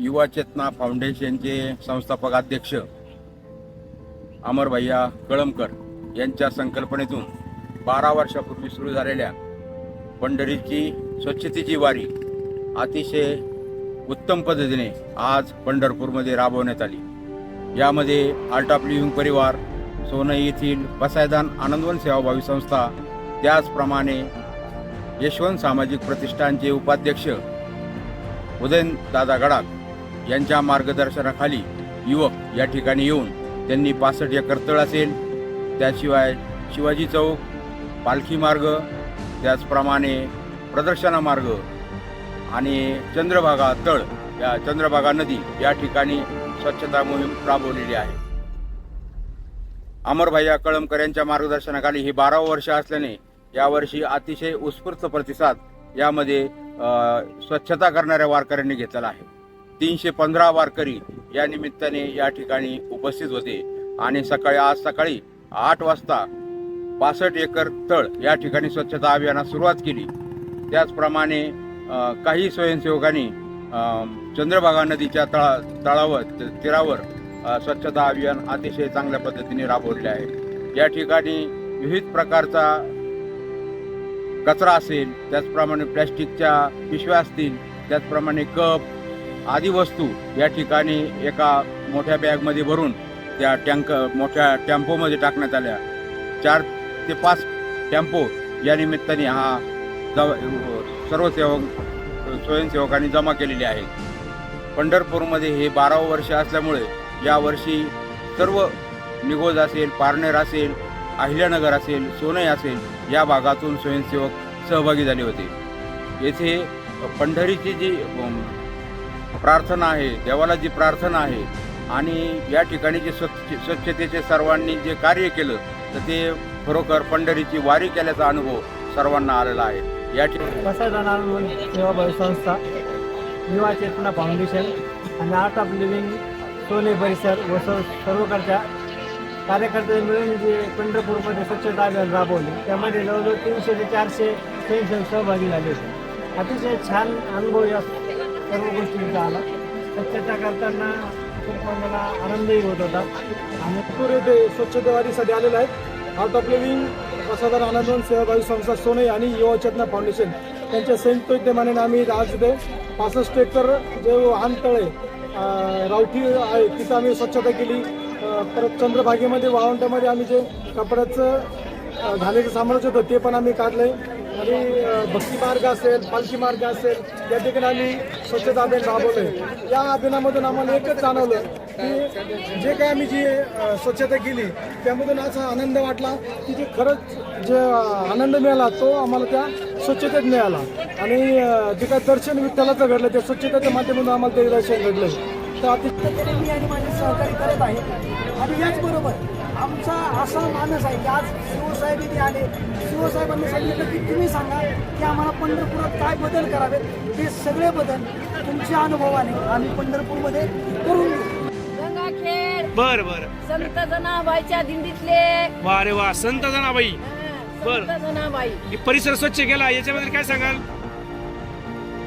युवा चेतना फाउंडेशनचे संस्थापक अध्यक्ष अमरभैया कळमकर यांच्या संकल्पनेतून बारा वर्षापूर्वी सुरू झालेल्या पंढरीची स्वच्छतेची वारी अतिशय उत्तम पद्धतीने आज पंढरपूरमध्ये राबवण्यात आली. यामध्ये आर्ट ऑफ परिवार सोनई येथील पसायदान आनंदवन सेवाभावी संस्था त्याचप्रमाणे यशवंत सामाजिक प्रतिष्ठानचे उपाध्यक्ष उदयन दादा गडाख यांच्या मार्गदर्शनाखाली युवक या ठिकाणी येऊन त्यांनी पासष्ट एकर तळ असेल. त्याशिवाय शिवाजी चौक पालखी मार्ग त्याचप्रमाणे प्रदर्शना मार्ग आणि चंद्रभागा तळ या चंद्रभागा नदी या ठिकाणी स्वच्छता मोहीम राबवलेली आहे. अमरभैया कळमकर यांच्या मार्गदर्शनाखाली ही बारावं वर्ष असल्याने यावर्षी अतिशय उत्स्फूर्त प्रतिसाद यामध्ये स्वच्छता करणाऱ्या वारकऱ्यांनी घेतलेला आहे. तीनशे पंधरा वारकरी या निमित्ताने या ठिकाणी उपस्थित होते. आणि सकाळी आज सकाळी आठ वाजता पासष्ट एकर तळ या ठिकाणी स्वच्छता अभियानास सुरुवात केली. त्याचप्रमाणे काही स्वयंसेवकांनी चंद्रभागा नदीच्या तळा तळावर तीरावर स्वच्छता अभियान अतिशय चांगल्या पद्धतीने राबवले आहे. या ठिकाणी विविध प्रकारचा कचरा असेल त्याचप्रमाणे प्लॅस्टिकच्या पिशव्या असतील त्याचप्रमाणे कप आदी वस्तू या ठिकाणी एका मोठ्या बॅगमध्ये भरून त्या टँक मोठ्या टेम्पोमध्ये टाकण्यात आल्या. चार ते पाच टेम्पो या निमित्ताने हा जव सर्व सेवक स्वयंसेवकांनी जमा केलेले आहेत. पंढरपूरमध्ये हे बारावं वर्ष असल्यामुळे यावर्षी सर्व निगोज असेल पारनेर असेल अहिल्यानगर असेल सोनई असेल या भागातून स्वयंसेवक सहभागी झाले होते. येथे पंढरीची जी प्रार्थना आहे देवाला जी प्रार्थना आहे. आणि या ठिकाणी जे स्वच्छ स्वच्छतेचे सर्वांनी जे कार्य केलं तर ते खरोखर पंढरीची वारी केल्याचा अनुभव सर्वांना आलेला आहे. या ठिकाणी सेवाभावी संस्था युवा चेतना फाउंडेशन आणि आर्ट ऑफ लिव्हिंग सोने परिसर व सर्वकडच्या कार्यकर्ते मिळून जे पंढरपूरमध्ये स्वच्छता अभियान राबवले त्यामध्ये जवळजवळ तीनशे ते चारशे स्वयंसेवक सहभागी झाले होते. अतिशय छान अनुभव या सर्व गोष्टींचा आला. स्वच्छता करताना खूप मला आनंदही होत होता. आणि नागपूर येथे स्वच्छतेवारीसाठी आलेले आहेत. आर्ट ऑफ लिव्हिंग प्रसादन आनंदन सेवाभावी संस्था सोने आणि युवा चेतना फाउंडेशन त्यांच्या संयुक्त विद्यमाने आम्ही आज इथे पासष्ट एकर जे वाहनतळे अं, रावठी आहे तिथं आम्ही स्वच्छता केली. परत चंद्रभागेमध्ये वाळवंटामध्ये आम्ही जे कपड्याचं अं, घालायचं साम्राज्य होतं ते पण आम्ही काढलंय. आणि भक्ती मार्ग असेल पालखी मार्ग असेल या ठिकाणी आम्ही स्वच्छता अभियान राबवलंय या अभियानामधून आम्हाला एकच जाणवलं की जे काय आम्ही जी स्वच्छता केली त्यामधून असा आनंद वाटला की जे खरंच जे आनंद मिळाला तो आम्हाला त्या स्वच्छतेत मिळाला. आणि जे काय दर्शन विठ्ठलाचं घडलं त्या स्वच्छतेच्या माध्यमातून आम्हाला ते दर्शन घडलं. अतिशय तरी मी आणि माझे सहकारी करत आहे. आणि याचबरोबर आमचा असा मानस आहे की आज शिवसाहेब इथे आले. शिवसाहेबांनी सांगितलं की तुम्ही सांगा की आम्हाला पंढरपुरात काय बदल करावेत? ते सगळे बदल तुमच्या अनुभवाने आम्ही पंढरपूरमध्ये करून गंगाखेड. बर बर. संत जनाबाईच्या दिंडीतले. वा रे वा संत जनाबाई. बर. संत जनाबाई. ही परिसर स्वच्छ केला याच्याबद्दल काय सांगाल?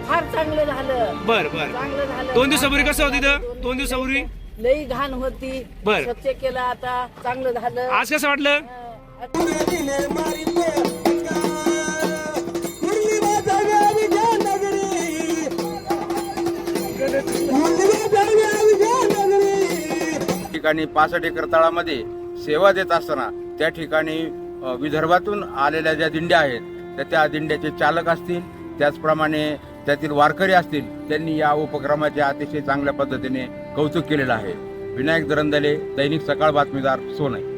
फार चांगलं झालं. बर बर. चांगलं झालं. दोन दिवसापूर्वी कसं होतं तिथं दोन दिवसापूर्वी? लई घाण होती. बर. स्वच्छ केलं आता चांगलं झालं. आज कसं वाटलं? ठिकाणी पासष्ट एकर तळामध्ये सेवा देत असताना त्या ठिकाणी अ, विदर्भातून आलेल्या ज्या दिंड्या आहेत तर त्या दिंड्याचे चालक असतील. त्याचप्रमाणे त्यातील वारकरी असतील त्यांनी या उपक्रमाचे अतिशय चांगल्या पद्धतीने कौतुक केलेलं आहे. विनायक दरंदले दैनिक सकाळ बातमीदार सोनई.